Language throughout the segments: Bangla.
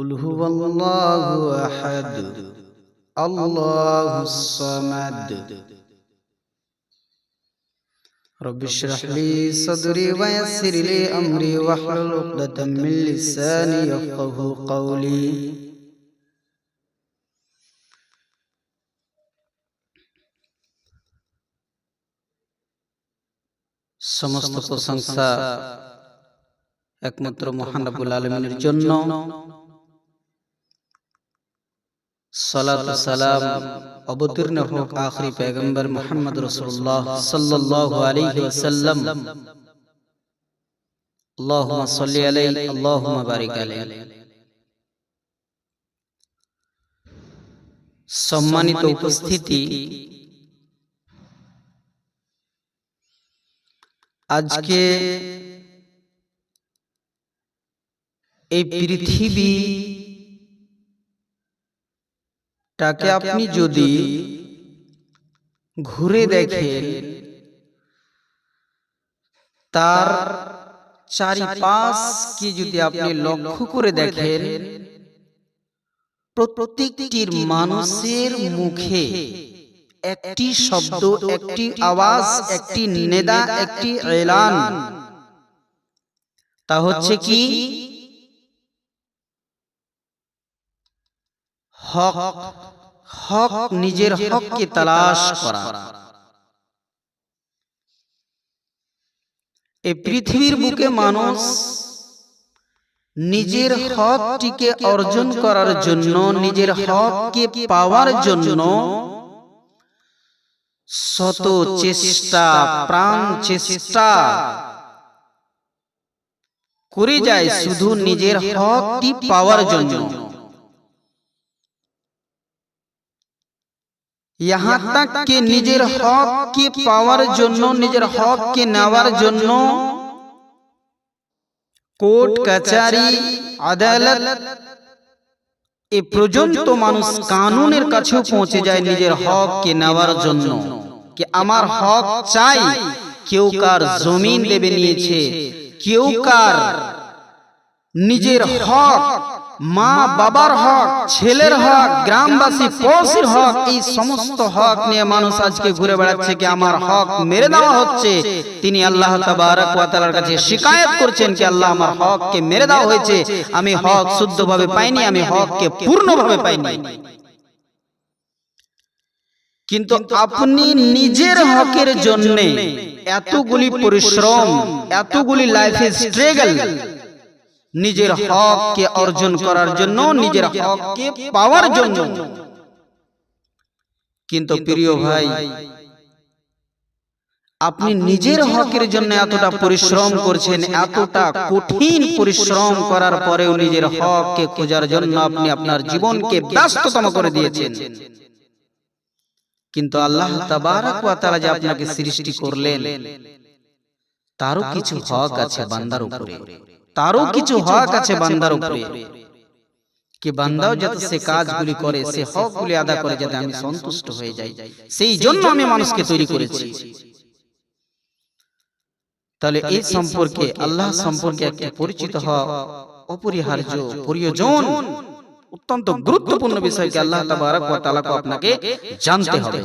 قل هو الله أحد الله الصمد رب اشرح لي صدري ويسر لي أمري واحلل عقدة من لساني يفقه قولي সমস্ত প্রশংসা একমাত্র মহান রাব্বুল আলামিনের জন্য সালাত ও সালাম অবতীর্ণ হোক আখরি মুহাম্মদ আলাইহি সম্মানিত উপস্থিতি। আজকে এই পৃথিবী টাকে আপনি যদি ঘুরে দেখেন তার চারিপাশকে যদি আপনি লক্ষ্য করে দেখেন প্রত্যেকটির মানুষের মুখে একটি শব্দ একটি আওয়াজ একটি নিনেদা একটি এলান। তা হচ্ছে কি? হক হক নিজের হককে তালাশ করা। এই পৃথিবীর বুকে মানুষ নিজের হকটিকে অর্জন করার জন্য, নিজের হককে পাওয়ার জন্য শত চেষ্টা, প্রাণ চেষ্টা করে যায়, শুধু নিজের হকটি পাওয়ার জন্য। ইহা তাককে নিজের হককে পাওয়ার জন্য নিজের হককে নেওয়ার জন্য কোর্ট কাচারি আদালত এ পর্যন্ত মানুষ কানুনের কাছেও পৌঁছে যায় নিজের হককে নেওয়ার জন্য কি আমার হক চাই কেউ কার জমিন দেবে নিয়েছে কেউ কার নিজের হক মা বাবার হক, ছেলের হক, গ্রামবাসী, পড়োশির হক, এই সমস্ত হক নিয়ে মানুষ আজকে ঘুরে বেড়াচ্ছে কি আমার হক মেরে দেওয়া হচ্ছে? তিনি আল্লাহ তাবারক ওয়া তাআলার কাছে শিকায়েত করছেন কি আল্লাহ আমার হককে মেরে দেওয়া হয়েছে? আমি হক শুদ্ধভাবে পাইনি, আমি হককে পূর্ণভাবে পাইনি। কিন্তু আপনি নিজের হকের জন্য এতগুলি পরিশ্রম, এতগুলি লাইফ স্ট্রাগল নিজের হককে অর্জন করার জন্য নিজের হককে পাওয়ার জন্য। কিন্তু প্রিয় ভাই আপনি নিজের হকের জন্য এতটা পরিশ্রম করছেন এতটা কঠিন পরিশ্রম করার পরেও নিজের হককে খোঁজার জন্য আপনি আপনার জীবনকে ব্যস্ততম করে দিয়েছেন। কিন্তু আল্লাহ তাবারক ওয়া তাআলা যে আপনাকে সৃষ্টি করলেন তারও কিছু হক আছে বান্দার উপরে। তারও কিছু হক আছে বান্দার উপরে। কি বান্দাও যাতে সে কাজগুলি করে সে হকগুলি আদা করে যাতে আমি সন্তুষ্ট হয়ে যাই। সেই জন্য আমি মানুষকে তৈরি করেছি। তাহলে এই সম্পর্কে আল্লাহ সম্পর্কে একটা পরিচিত হওয়া অপরিহার্য প্রয়োজন অত্যন্ত গুরুত্বপূর্ণ বিষয়কে আল্লাহ তাবারক ওয়া তাআলা আপনাকে জানতে হবে।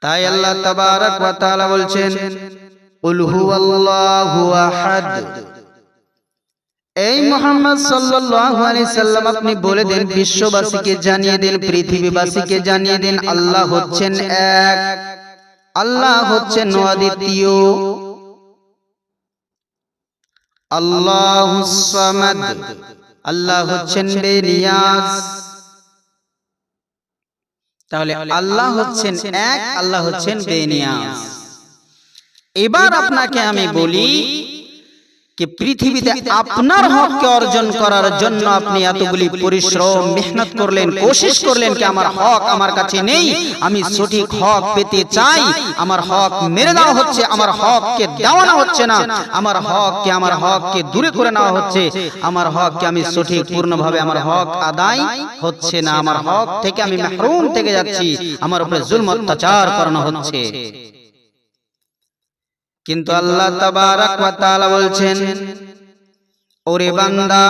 তাই আল্লাহ তাবারক ওয়া তাআলা বলছেন এই মোহাম্মদ সাল্লাম, আপনি বলে বিশ্ববাসীকে জানিয়ে দেন, পৃথিবীবাসীকে জানিয়ে দেন, আল্লাহ হচ্ছেন এক। আল্লাহ হচ্ছেন আল্লাহ হচ্ছেন তাহলে আল্লাহ হচ্ছেন এক, আল্লাহ হচ্ছেন এবার আপনাকে আমি বলি কি পৃথিবীতে আপনার হককে অর্জন করার জন্য আপনি এতগুলি পরিশ্রম মেহনত করলেন কোশিশ করলেন কি আমার হক আমার কাছে নেই? আমি সঠিক হক পেতে চাই আমার হক মেরে দেওয়া হচ্ছে আমার হককে দেওয়ানো হচ্ছে না আমার হককে আমার হককে দূরে করে নেওয়া হচ্ছে আমার হককে আমি সঠিক পূর্ণভাবে আমার হক আদায় হচ্ছে না আমার হক থেকে আমি মাহরুম থেকে যাচ্ছি আমার উপরে জুলম অত্যাচার করানো হচ্ছে কিন্তু আল্লাহ তাবারাক ওয়া তাআলা বলছেন, ওরে বান্দা,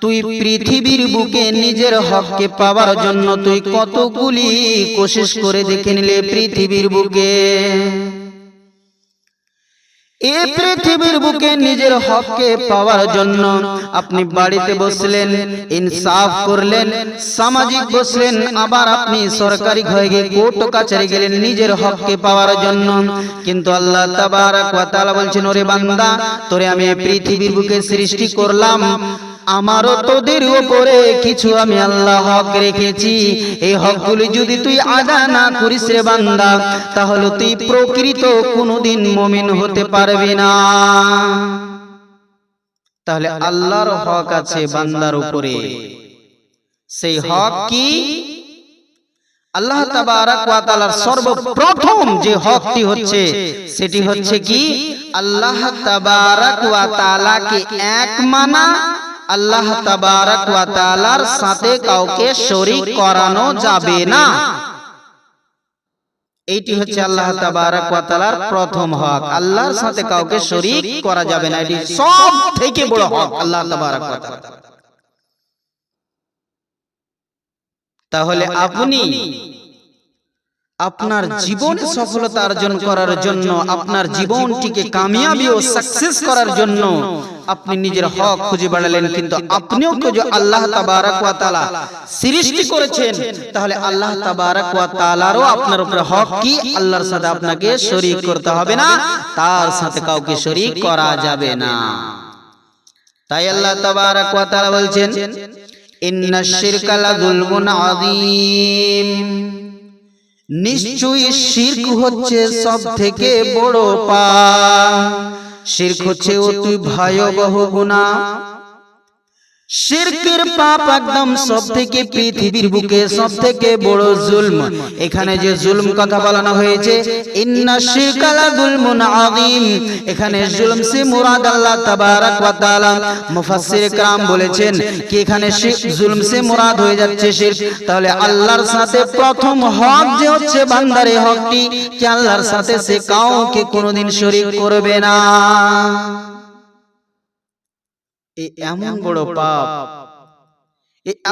তুই পৃথিবীর বুকে নিজের হককে পাওয়ার জন্য তুই কতগুলি কোশিশ করে দেখে নিলে পৃথিবীর বুকে? এ পৃথিবীর বুকে নিজের হককে পাওয়ার জন্য আপনি বাড়িতে বসলেন, ইনসাফ করলেন, সামাজিক বসলেন, আবার আপনি সরকারি গিয়ে কোর্ট কাছারি গেলেন নিজের হককে পাওয়ার জন্য। কিন্তু আল্লাহ ওয়া তাআলা বলছেন, ওরে বান্দা, তোরে আমি এই পৃথিবীর বুকে সৃষ্টি করলাম আমারও তোদের উপরে কিছু আমি আল্লাহ হক রেখেছি। এই হকগুলি যদি তুই আদা না করিস রে বান্দা, তাহলে তুই প্রকৃত কোনোদিন মমিন হতে পারবি না। তাহলে আল্লাহর হক আছে বান্দার উপরে। সেই হক কি? আল্লাহ তাবারাক ওয়া তাআলার সর্বপ্রথম যে হকটি হচ্ছে, সেটি হচ্ছে কি? আল্লাহ তাবারাক ওয়া তাআলাকে এক মানা আল্লাহ তাআলার সাথে কাউকে শরীক করানো যাবে না। এইটি হচ্ছে আল্লাহ তাআলার প্রথম হক। আল্লাহর সাথে কাউকে শরীক করা যাবে না। এটি সব থেকে বড় হক আল্লাহ তাহলে আপনি আপনার জীবনে সফলতা অর্জন করার জন্য আপনার জীবনটিকে কামিয়াবি ও সাকসেস করার জন্য আপনি নিজের হক খুঁজে বেড়ালেন কিন্তু আপনিও খুঁজে আল্লাহ তাবারাক ওয়া তাআলা সৃষ্টি করেছেন। তাহলে আল্লাহ তাবারাক ওয়া তাআলারও আপনার উপরে হক কি? আল্লাহর সাথে আপনাকে শরীক করতে হবে না? তার সাথে কাউকে শরীক করা যাবে না। তাই আল্লাহ তাবারাক ওয়া তাআলা বলছেন ইন্নাশ শিরকা লাযুলমুন আযীম। নিশ্চয়ই শির্ক হচ্ছে সব থেকে বড় পা শির্ক হচ্ছে অতি ভয়াবহ গুনাহ। শিরকের পাপ একদম সব থেকে পৃথিবীর বুকে সব থেকে বড় জুলম এখানে যে জুলম কথা বলানো হয়েছে ইন্না শিরকালা জুলমুন আযীম এখানে জুলম সে মুরাদ আল্লাহ তাবারাক ওয়া তাআলা মুফাসসির کرام বলেছেন কি এখানে জুলম সে মুরাদ হয়ে যাচ্ছে শিরক তাহলে আল্লাহর সাথে প্রথম হক যে হচ্ছে বান্দারে হকটি কি আল্লাহর সাথে সে কাউকে কোনোদিন শরীক করবে না এমন বড় পাপ।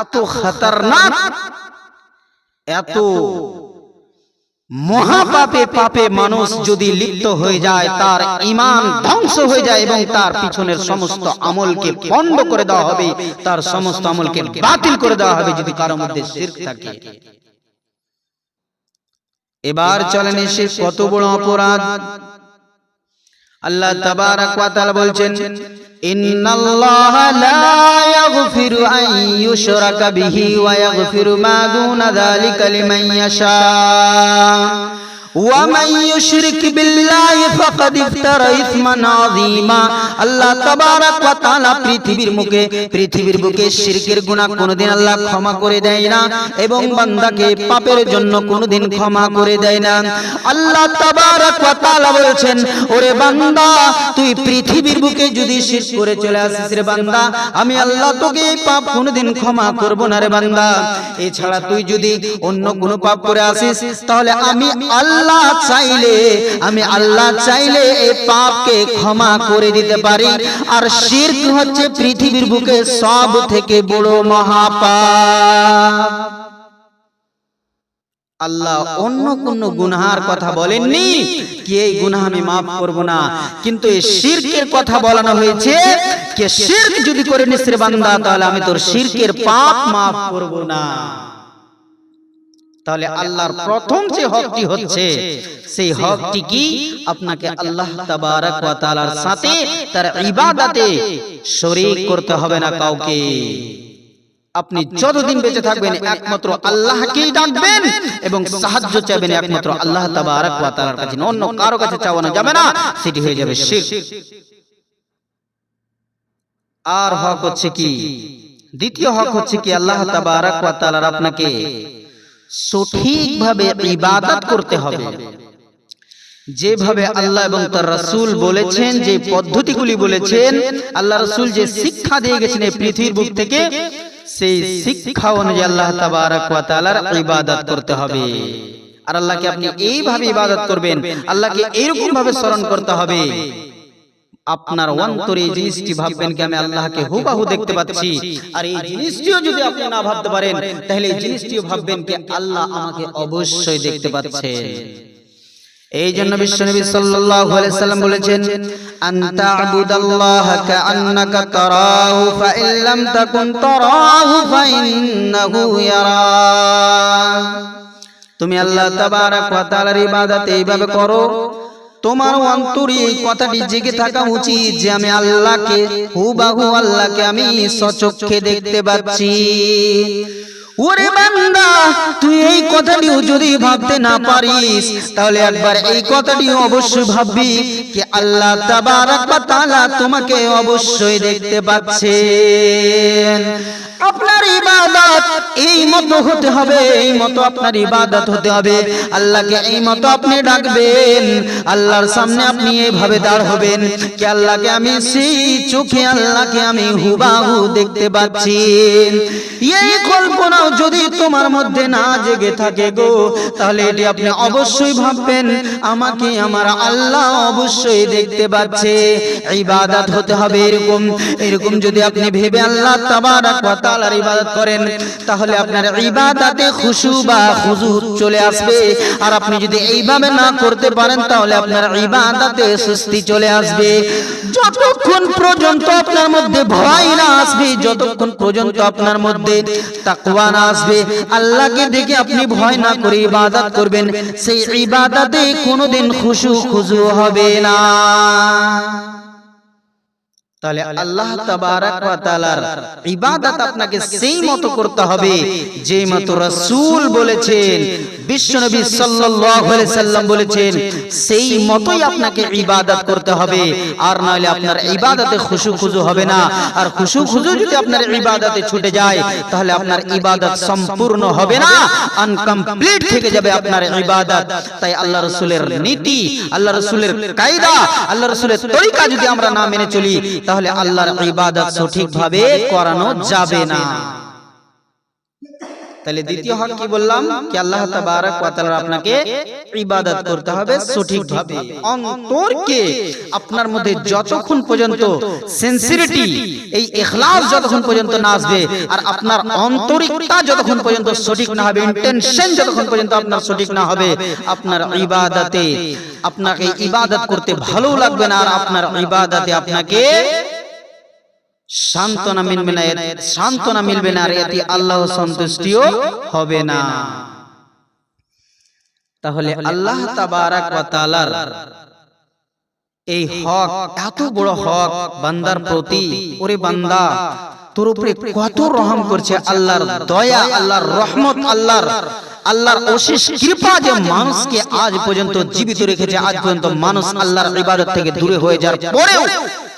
এত খতরনাক। এত মহাপাপে পাপে মানুষ যদি লিপ্ত হয়ে যায় তার ইমান ধ্বংস হয়ে যায় এবং তার পিছনের সমস্ত আমলকে পণ্ড করে দেওয়া হবে। তার সমস্ত আমলকে বাতিল করে দেওয়া হবে যদি কারোর মধ্যে শিরক থাকে। এবার চলেন এসে কত বড় অপরাধ। আল্লাহ তাবারাক ওয়া তাআলা বলছেন ইন্নাল্লাহা লা ইয়াগফিরু আন ইউশরাকা বিহি ওয়া ইয়াগফিরু মা দুনা যালিকা লিমান ইয়াশা। ومن يشرك بالله فقد افترى اثما عظيما আল্লাহ তাবারাক ওয়া তাআলা পৃথিবীর মুখে পৃথিবীর বুকে শিরকের গুনাহ কোনোদিন আল্লাহ ক্ষমা করে দেয় না এবং বান্দাকে পাপের জন্য কোনোদিন ক্ষমা করে দেয় না আল্লাহ তাবারাক ওয়া তাআলা বলছেন ওরে বান্দা তুই পৃথিবীর বুকে যদি শিরক করে চলে আসিস রে বান্দা আমি আল্লাহ তোকে এই পাপ কোনোদিন ক্ষমা করব না রে বান্দা এছাড়া তুই যদি অন্য কোনো পাপ করে আসিস তাহলে আমি আল্লাহ আল্লাহ চাইলে, আমি আল্লাহ চাইলে এই পাপকে ক্ষমা করে দিতে পারি। আর শিরক হচ্ছে পৃথিবীর বুকে সব থেকে বড় মহাপাপ। আল্লাহ অন্য কোন গুনহার কথা বলেননি। কি এই গুনাহ আমি মাফ করব না। কিন্তু এই শিরকের কথা বলানো হয়েছে, কে শিরক যদি করে নিসরে বান্দা, তাহলে আমি তোর শিরকের পাপ মাফ করব না। তাহলে আল্লাহর প্রথম যে হকটি হচ্ছে সেই হকটি কি? আপনাকে আল্লাহ তাবারক ওয়া তাআলার সাথে তার ইবাদতে শরীক করতে হবে না কাউকে। আপনি যতদিন বেঁচে থাকবেন একমাত্র আল্লাহকেই ডাকবেন এবং সাহায্য চাইবেন একমাত্র আল্লাহ তাবারক ওয়া তাআলার কাছে। অন্য কারও কাছে চাওয়ানো যাবে না সেটি হয়ে যাবে শিরক। আর হক হচ্ছে কি? দ্বিতীয় হক হচ্ছে কি? আল্লাহ তাবারাক ওয়া তাআলার আপনাকে সঠিকভাবে ইবাদত করতে হবে। যেভাবে আল্লাহ এবং তার রাসূল বলেছেন যে পদ্ধতিগুলি বলেছেন আল্লাহ রাসূল যে শিক্ষা দিয়ে গেছেন এই পৃথিবীর বুক থেকে সেই শিক্ষা অনুযায়ী আল্লাহ তাবারাক ওয়া তাআলার ইবাদত করতে হবে। আর আল্লাহকে আপনি এইভাবে ইবাদত করবেন আল্লাহকে এইরকম ভাবে স্মরণ করতে হবে। আপনার অন্তরে এই জিনিসটি ভাববেন কি আমি আল্লাহকে হুবাহু দেখতে পাচ্ছি? আর এই জিনিসটিও যদি আপনি না ভাবতে পারেন তাহলে এই জিনিসটিও ভাববেন কি আল্লাহ আমাকে অবশ্যই দেখতে পাচ্ছেন। এই জন্য বিশ্বনবী সাল্লাল্লাহু আলাইহি সাল্লাম বলেছেন আনতা আবুদাল্লাহ কাআন্নাকা তারাহু ফা ইন লাম তাকুন তারাহু ফা ইন্নাহু ইয়ারা। তুমি আল্লাহ তাবারাক ওয়া তাআলার ইবাদত এইভাবে করো তোমার অন্তরে এই কথাটি জেগে থাকা উচিত যে আমি আল্লাহকে হুবাহু আল্লাহকে আমি সচক্ষে দেখতে পাচ্ছি। ওরে বান্দা তুই এই কথাটিও যদি ভাবতে না পারিস তাহলে একবার এই কথাটিও অবশ্যই ভাববি আল্লাহ তাবারাক ওয়া তাআলা তোমাকে অবশ্যই দেখতে পাচ্ছেন। আপনার ইবাদত এই মতো হতে হবে এই মতো আপনার ইবাদত হতে হবে। আল্লাহকে এই মতো আপনি ডাকবেন। আল্লাহর সামনে আপনি এইভাবে দাঁড় হবেন কি আল্লাহকে আমি সেই চোখে আল্লাহকে আমি হুবাহু দেখতে পাচ্ছি। এই কল্পনাও যদি তোমার মধ্যে না জেগে থাকে গো, তাহলে এটি আপনি অবশ্যই ভাববেন, আমাকে আমার আল্লাহ অবশ্যই দেখতে পাচ্ছে। ইবাদত হতে হবে এরকম এরকম যদি আপনি ভেবে আল্লাহ ইবাদত করেন, তাহলে আপনার ইবাদতে খুশু বা খুজু চলে আসবে। আর আপনি যদি এইভাবে না করতে পারেন, তাহলে আপনার ইবাদতে সুস্তি চলে আসবে। যতক্ষণ পর্যন্ত আপনার মধ্যে ভয় না আসবে, যতক্ষণ পর্যন্ত আপনার মধ্যে তাকওয়া আসবে। আল্লাহকে দেখে আপনি ভয় না করে ইবাদত করবেন। সেই ইবাদতে কোনোদিন খুশু খুজু হবে না। তাহলে আল্লাহ তাবারাক ওয়া তাআলার ইবাদত আপনাকে সেই মতো করতে হবে যে মতো রাসূল বলেছেন বিশ্বনবী সাল্লাল্লাহু আলাইহি সাল্লাম বলেছেন সেই মতোই আপনাকে ইবাদত করতে হবে আর নইলে আপনার ইবাদতে খুশু খুজু হবে না আর খুশু খুজু যদি আপনার ইবাদতে ছুটে যায় তাহলে আপনার ইবাদত সম্পূর্ণ হবে না আনকমপ্লিট থেকে যাবে আপনার ইবাদত। তাই আল্লাহ রাসূলের নীতি আল্লাহ রাসূলের কায়দা আল্লাহ রাসূলের তরিকা যদি আমরা না মেনে চলি তাহলে আল্লাহর ইবাদত সঠিকভাবে করানো যাবে না। তাহলে দ্বিতীয় হক কি বললাম? কি আল্লাহ তাবারাক ওয়া তাআলা আপনাকে ইবাদত করতে হবে সঠিকভাবে অন্তরকে আপনার মধ্যে যতক্ষণ পর্যন্ত সিনসিরিটি এই ইখলাস যতক্ষণ পর্যন্ত না আসবে আর আপনার অন্তরিকতা যতক্ষণ পর্যন্ত সঠিক না হবে ইন্টেনশন যতক্ষণ পর্যন্ত আপনার সঠিক না হবে আপনার ইবাদতে আপনাকে ইবাদত করতে ভালো লাগবে না আর আপনার ইবাদতে আপনাকে সান্ত্বনা মিলবে না সান্ত্বনা মিলবে না আর এতে আল্লাহ সন্তুষ্টিও হবে না। তাহলে আল্লাহ তাবারাক ওয়া তাআলার এই হক এত বড় হক বান্দার প্রতি ওরে বান্দা তোর উপরে কত রহম করছে আল্লাহর দয়া আল্লাহর রহমত আল্লাহর আল্লাহর অশেষ কৃপা যে মানুষকে আজ পর্যন্ত জীবিত রেখেছে আজ পর্যন্ত মানুষ আল্লাহর ইবাদত থেকে দূরে হয়ে যাওয়ার পরেও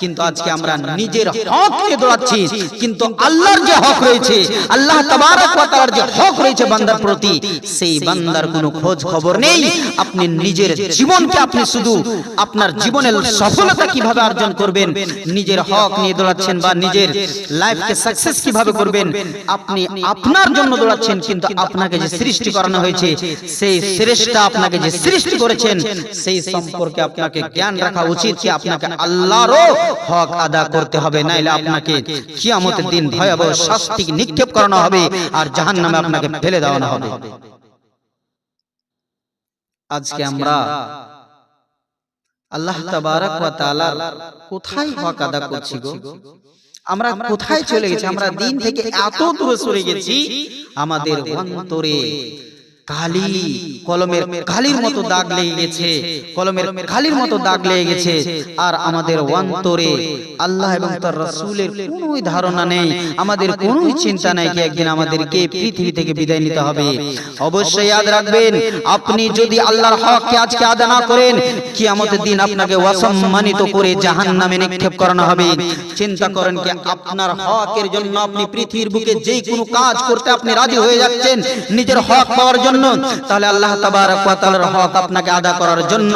কিন্তু আজকে আমরা নিজের হক নিয়ে দৌড়াচ্ছি কিন্তু আল্লাহর যে হক রয়েছে আল্লাহ তাবারক ওয়া তাআলার যে হক রয়েছে বান্দার প্রতি সেই বান্দার কোনো খোঁজ খবর নেই। আপনি নিজের জীবনকে আপনি শুধু আপনার জীবনের সফলতা কীভাবে অর্জন করবেন নিজের হক নিয়ে দৌড়াচ্ছেন বা নিজের লাইফকে সাকসেস কীভাবে করবেন আপনি আপনার জন্য দৌড়াচ্ছেন কিন্তু আপনাকে যে সৃষ্টি করানো হয়েছে। সেই শ্রেষ্ঠটা আপনাকে যে সৃষ্টি করেছেন, সেই সম্পর্কে আপনাকে জ্ঞান রাখা উচিত কি আপনাকে আল্লাহরও হক আদা করতে হবে, নাইলে আপনাকে কিয়ামতের দিন ভয়াবহ শাস্তি নিক্ষেপ করানো হবে আর জাহান্নামে আপনাকে ফেলে দেওয়ানো হবে। আজকে আমরা আল্লাহ তাবারাক ওয়া তাআলার কোথায় হক আদা করছি গো? আমরা কোথায় চলে গেছি? আমরা দিন থেকে এত দূরে সরে গেছি আমাদের অন্তরে। কালি কলমের কালির মতো দাগ লেগে গেছে। কলমের কালির মতো দাগ লেগে গেছে। আর আমাদের অন্তরে আল্লাহ এবং তার রাসূলের কোনোই ধারণা নেই। আমাদের কোনোই চিন্তা নাই কি একদিন আমাদেরকে পৃথিবী থেকে বিদায় নিতে হবে। অবশ্যই ইয়াদ রাখবেন। আপনি যদি আল্লাহর হককে আজকে আদা না করেন কিয়ামতের দিন আপনাকে অসম্মানিত করে জাহান্নামে নিক্ষেপ করানো হবে। চিন্তা করেন কি আপনার হকের জন্য আপনি পৃথিবীর বুকে যেই কোনো কাজ করতে আপনি রাজি হয়ে যাচ্ছেন নিজের হক পাওয়ার জন্য জন্য তাহলে আল্লাহ হক আপনাকে আদা করার জন্য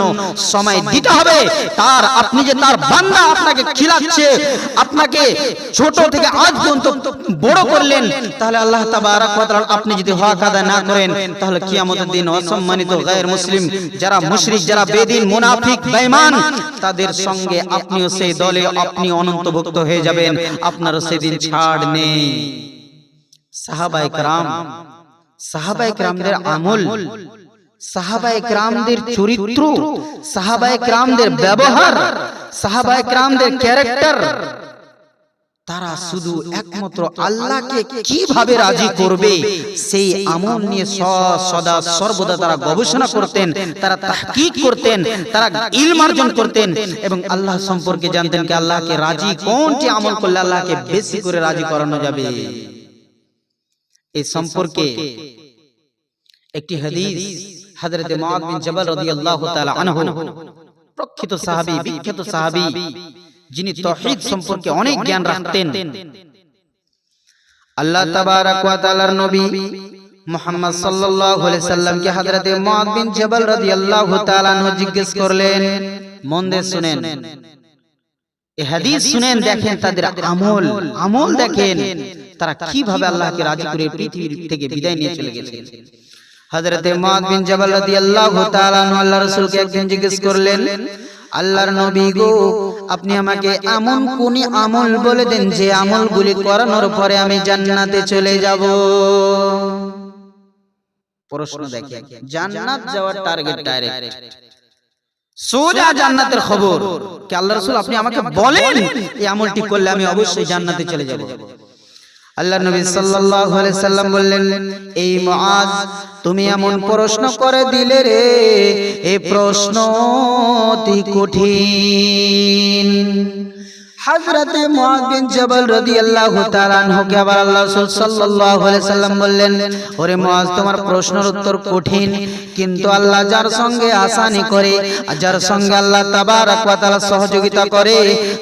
সময় দিতে হবে। তার আপনি যে তার বান্দা আপনাকে খিলাচ্ছে, আপনাকে ছোট থেকে আজ পর্যন্ত বড় করলেন, তাহলে আল্লাহ আপনি যদি হক না করেন, তাহলে দিন অসম্মানিত গায়ের মুসলিম, যারা মুশরিক, যারা বেদিন, মুনাফিক তাদের সঙ্গে আপনিও সেই দলে, আপনি অনন্তভুক্ত হয়ে যাবেন। আপনারও সেদিন ছাড় নেই। সাহাবাই কারাম সাহাবায়ে کرامদের আমল সাহাবায়ে کرامদের চরিত্র সাহাবায়ে کرامদের ব্যবহার সাহাবায়ে کرامদের ক্যারেক্টার। তারা শুধু একমাত্র আল্লাহকে কীভাবে রাজি করবে সেই আমল নিয়ে সদা সর্বদা তারা গবেষণা করতেন তারা তাহকিক করতেন তারা ইলম অর্জন করতেন এবং আল্লাহ সম্পর্কে জানতেন কি আল্লাহকে রাজি কোনটি আমল করলে আল্লাহকে বেশি করে রাজি করানো যাবে। এই সম্পর্কে একটি হাদিস হযরতে মুআদ বিন জাবাল রাদিয়াল্লাহু তাআলা আনহু। প্রখ্যাত সাহাবী বিখ্যাত সাহাবী যিনি তাওহীদ সম্পর্কে অনেক জ্ঞান রাখতেন। আল্লাহ তাবারাক ওয়া তাআলার নবী মুহাম্মদ সাল্লাল্লাহু আলাইহি সাল্লামকে হযরতে মুআদ বিন জাবাল রাদিয়াল্লাহু তাআলা আনহু জিজ্ঞেস করলেন মন দিয়ে শুনেন। এই হাদিস শুনেন দেখেন তাদের আমল। আমল। দেখেন। তারা কীভাবে আল্লাহকে রাজি করে পৃথিবী থেকে বিদায় নিয়ে চলে গেছে? হযরতে মুআদ বিন জাবাল রাদিয়াল্লাহু তাআলা আনহু আল্লাহ রাসূলকে একদিন জিজ্ঞেস করলেন আল্লাহর নবী গো আপনি আমাকে এমন কোন আমল বলে দেন যে আমলগুলি করানোর পরে আমি জান্নাতে চলে যাব? প্রশ্ন দেখেন জান্নাত যাওয়ার টার্গেট ডাইরেক্ট সোজা জান্নাতের খবর। কে আল্লাহ রাসূল আপনি আমাকে বলেন এই আমলটি করলে আমি অবশ্যই জান্নাতে চলে যাব। আল্লাহ নবী সাল্লাল্লাহু আলাইহি সাল্লাম বললেন, এই মুআজ, তুমি এমন প্রশ্ন করে দিলে রে এই প্রশ্ন অতি কঠিন। হযরতে মুআজ বিন জাবাল রাদিয়াল্লাহু তাআলা আনহুকে আবার আল্লাহ সাল্লাল্লাহু আলাইহি সাল্লাম বললেন, ওরে মুআজ, তোমার প্রশ্নের উত্তর কঠিন, কিন্তু আল্লাহ যার সঙ্গে আসানি করে যার সঙ্গে আল্লাহ তাবারাক ওয়া তাআলা সহযোগিতা করে,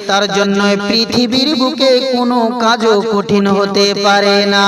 তার জন্য পৃথিবীর বুকে কোনো কাজও কঠিন হতে পারে না।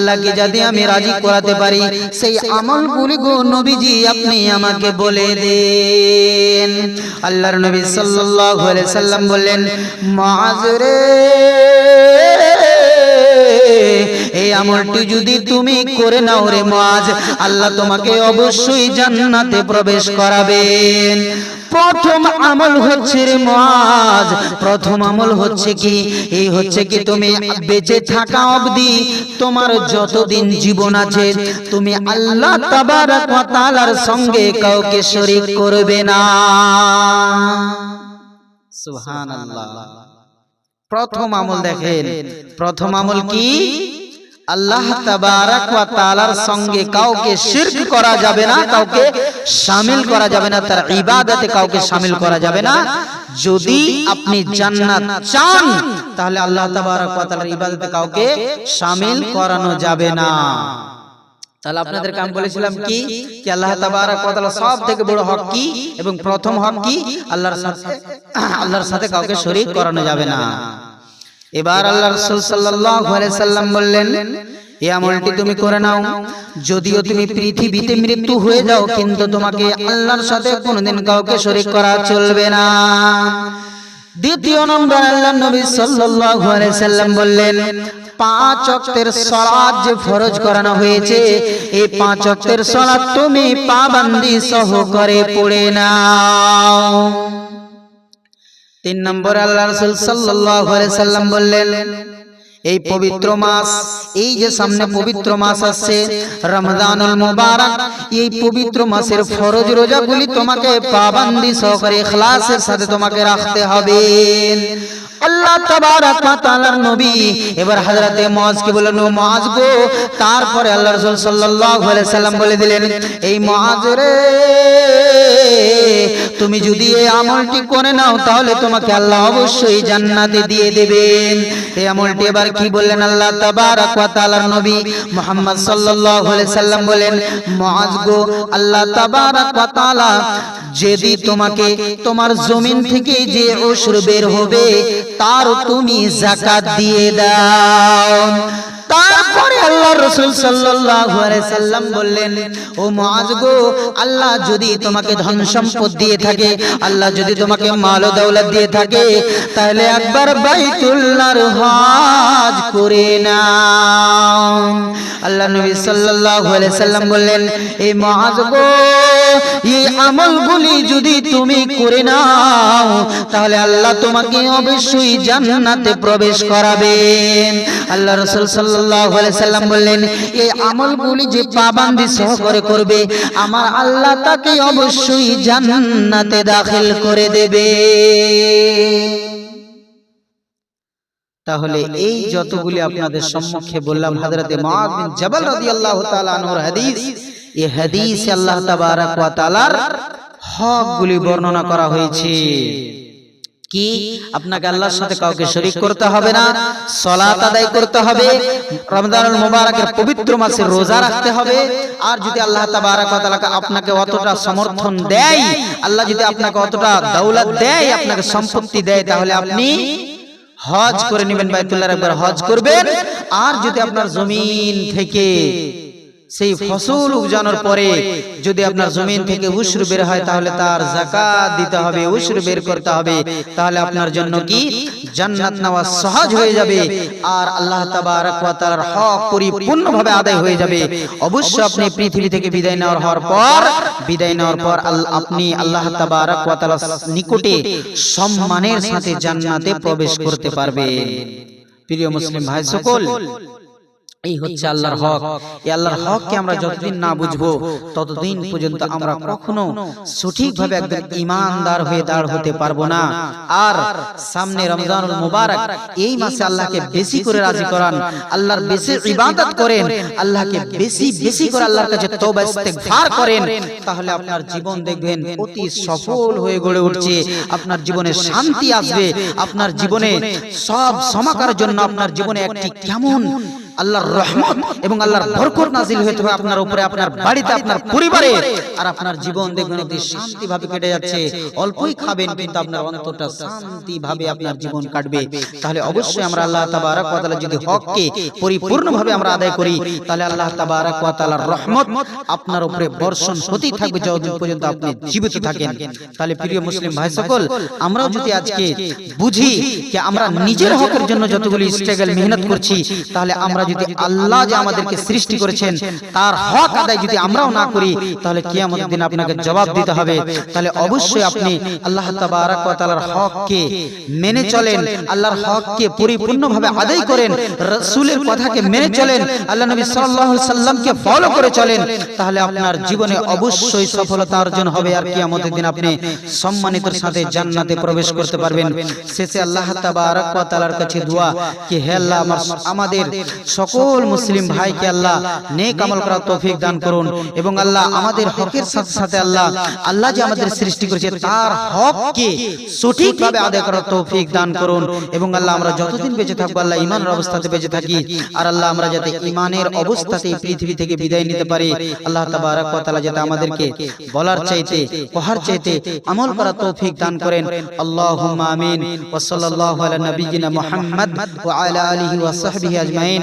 আল্লাহকে যাতে আমি রাজি করাতে পারি সেই আমলগুলি গো নবীজি আপনি আমাকে বলে দেন। আল্লাহর নবী সাল্লাল্লাহু আলাইহি সাল্লাম বললেন মুআজ রে এই আমলটি যদি তুমি করে নাও রে মুআজ আল্লাহ তোমাকে অবশ্যই জান্নাতে প্রবেশ করাবেন। প্রথম আমল হচ্ছে রে মুআজ প্রথম আমল হচ্ছে কি? এই হচ্ছে কি তুমি বেঁচে থাকা অবধি তোমার যতদিন জীবন আছে, তুমি আল্লাহ তাবারাক ওয়া তাআলার সঙ্গে কাউকে শরীক করবে না। সুবহানাল্লাহ। প্রথম আমল দেখেন, প্রথম আমল কি? আল্লাহ তাবারাক ওয়া তাআলার সঙ্গে কাউকে শিরক করা যাবে না কাউকে শামিল করা যাবে না তার ইবাদতে কাউকে শামিল করা যাবে না। যদি আপনি জান্নাত চান তাহলে আল্লাহ তাবারাক ওয়া তাআলার ইবাদতে কাউকে শামিল করানো যাবে না। তাহলে আপনাদেরকে আমি বলেছিলাম কি? কি? আল্লাহ তাবারাক ওয়া তাআলা সব থেকে বড় হক কি? এবং প্রথম হক কি? আল্লাহর সাথে আল্লাহর সাথে কাউকে শরীক করানো যাবে না। এবার আল্লাহ রাসূল সাল্লাল্লাহু আলাইহি সাল্লাম বললেন এই আমলটি তুমি করে নাও। যদিও তুমি পৃথিবীতে মৃত্যু হয়ে যাও কিন্তু তোমাকে আল্লাহর সাথে কোনোদিন কাউকে শরীক করা চলবে না। দ্বিতীয় নম্বর আল্লাহ নবী সাল্লাল্লাহু আলাইহি সাল্লাম বললেন পাঁচ ওয়াক্তের সালাত যে ফরজ করানো হয়েছে এই পাঁচ ওয়াক্তের সালাত তুমি পাবন্দি সহকারে পড়ে নাও। তিন নম্বর আল্লাহ রাসূল সাল্লাম বললেন, এই পবিত্র মাস, এই যে সামনে পবিত্র মাস আসছে, রমজানুল মুবারক, এই পবিত্র মাসের ফরজ রোজাগুলি তোমাকে পাবন্দি সহকারে ইখলাসের সাথে তোমাকে রাখতে হবে। আল্লাহ তাবারাক ওয়া তাআলার নবী। এবার মুআজকে বললেন মুআজ গো, তারপরে রাসূল সাল্লাল্লাহু আলাইহি সাল্লাম বলে দিলেন, এই মুআজ রে, তুমি যদি এই আমলটি করে নাও, তাহলে তোমাকে আল্লাহ অবশ্যই জান্নাতে দিয়ে এই আমলটি এবার কি বললেন আল্লাহ তাবারাক ওয়া তাআলার নবী মুহাম্মদ সাল্লাল্লাহু আলাইহি সাল্লাম বলেন, মুআজ গো, আল্লাহ তাবারাক ওয়া তাআলা, যদি তোমাকে তোমার জমিন থেকে যে ওসর বের হবে তার তুমি জাকাত দিয়ে দাও। তারপরে আল্লাহ রসুল সাল্লাম বললেন, ও মুআজ গো, আল্লাহ যদি তোমাকে ধন সম্পদ দিয়ে থাকে, আল্লাহ যদি তোমাকে মাল দৌলত দিয়ে থাকে, তাহলে একবার বাইতুল্লাহর হজ করে নাও। আল্লাহ নবী সাল্লাল্লাহু আলাইহি সাল্লাম বললেন এই মুআজ গো, এই আমলগুলি যদি তুমি করে নাও, তাহলে আল্লাহ তোমাকে অবশ্যই জান্নাতে প্রবেশ করাবেন। আল্লাহ রাসূল সাল্লাল্লাহু আলাইহি সাল্লাম বললেন এই আমলগুলি যে পাবন্দি সহকারে করবে আমার আল্লাহ তাকে অবশ্যই জান্নাতে দাখিল করে দেবে। তাহলে এই যতগুলি আপনাদের সম্মুখে বললাম হযরতে মুআয বিন জাবাল রাদিয়াল্লাহু তাআলা আনহুর হাদিস এই হাদিসে আল্লাহ তাবারাক ওয়া তাআলার হকগুলি বর্ণনা করা হয়েছে। কি? আপনাকে আল্লাহর সাথে কাউকে শরীক করতে হবে না সালাত আদায় করতে হবে রমজানুল মুবারকের পবিত্র মাসে রোজা রাখতে হবে আর যদি আল্লাহ তাবারাক ওয়া তাআলা আপনাকে অতটা সমর্থন দেয় আল্লাহ যদি আপনাকে অতটা দৌলত দেয় আপনাকে সম্পত্তি দেয় তাহলে আপনি হজ করে নেবেন বাইতুল্লাহর একবার হজ করবেন। আর যদি আপনার জমিন থেকে সেই ফসল উপজানোর পরে যদি আপনার জমিন থেকে উসরু বের হয় তাহলে তার জাকাত দিতে হবে উসরু বের করতে হবে তাহলে আপনার জন্য কি জান্নাত নেওয়া সহজ হয়ে যাবে আর আল্লাহ তাবারক ওয়া তাআলার হক পরিপূর্ণভাবে আদায় হয়ে যাবে। অবশ্য আপনি পৃথিবী থেকে বিদায় নেওয়ার হওয়ার পর বিদায় নেওয়ার পর আপনি আল্লাহ তাবারক ওয়া তাআলার নিকটে সম্মানের সাথে জান্নাতে প্রবেশ করতে পারবেন। প্রিয় মুসলিম ভাই সকল এই হচ্ছে আল্লাহর হক। এই আল্লাহর হককে আমরা যতদিন না বুঝব ততদিন পর্যন্ত আমরা কখনো সঠিকভাবে একদম ইমানদার হয়ে দাঁড় হতে পারব না। আর সামনে রমজানুল মুবারক এই মাসে আল্লাহকে বেশি করে রাজি করান। আল্লাহর বেশি ইবাদত করেন। আল্লাহকে বেশি বেশি করে আল্লাহর কাছে তওবা ইস্তেগফার করেন। তাহলে আপনার জীবন দেখবেন অতি সফল হয়ে গড়ে উঠছে। আপনার জীবনে শান্তি আসবে আপনার জীবনে সব সমাকার জন্য আপনার জীবনে একটি কেমন আল্লাহর রহমত এবং আল্লাহর বরকত নাজিল হতে হবে আপনার উপরে, আপনার বাড়িতে, আপনার পরিবারে। আর আপনার জীবন দেখবেন অতি শান্তি ভাবে কেটে যাচ্ছে। অল্পই খাবেন, কিন্তু আপনার অন্তরটা শান্তি ভাবে আপনার জীবন কাটবে। তাহলে অবশ্যই আমরা আল্লাহ তাবারাক ওয়া তাআলা যদি হককে পরিপূর্ণভাবে আমরা আদায় করি, তাহলে আল্লাহ তাবারাক ওয়া তাআলার রহমত আপনার উপরে বর্ষণ হতেই থাকবে যতদিন পর্যন্ত আপনি জীবিত থাকেন। তাহলে প্রিয় মুসলিম ভাই সকল, আমরাও যদি আজকে বুঝি যে আমরা নিজের হকের জন্য যতগুলি স্ট্রাগল মেহনত করছি, তাহলে আমরা যদি আল্লাহ যে আমাদেরকে সৃষ্টি করেছেন তার হক আদায় যদি আমরাও না করি তাহলে কিয়ামতের দিন আপনাকে জবাব দিতে হবে। তাহলে অবশ্যই আপনি আল্লাহ তাবারাক ওয়া তাআলার হককে মেনে চলেন আল্লাহর হককে পরিপূর্ণভাবে আদায় করেন রাসূলের কথাকে মেনে চলেন আল্লাহ নবী সাল্লাল্লাহু আলাইহি সাল্লামকে ফলো করে চলেন তাহলে আপনার জীবনে অবশ্যই সফলতা অর্জন হবে আর কিয়ামতের দিন আপনি সম্মানিতর সাথে জান্নাতে প্রবেশ করতে পারবেন শেষে আল্লাহ তাবারাক ওয়া তাআলার কাছে দোয়া কি হে আল্লাহ আমার আমাদের সকল মুসলিম ভাইকে আল্লাহ নেক আমল করার তৌফিক দান করুন এবং আল্লাহ আমাদের হকের সাথে সাথে আল্লাহ আল্লাহ যে আমাদের সৃষ্টি করেছে তার হককে সঠিকভাবে আদায় করার তৌফিক দান করুন এবং আল্লাহ আমরা যতদিন বেঁচে থাকব আল্লাহ ইমানের অবস্থাতে বেঁচে থাকি আর আল্লাহ আমরা যাতে ইমানের অবস্থাতে পৃথিবী থেকে বিদায় নিতে পারি। আল্লাহ তাবারাক ওয়া তাআলা যাতে আমাদেরকে বলার চাইতে কহার চাইতে আমল করার তৌফিক দান করেন আল্লাহুম্মা আমিন ওয়া সাল্লাল্লাহু আলা নাবিয়িনা মুহাম্মদ ওয়া আলা আলিহি ওয়া সাহবিহি আজমাইন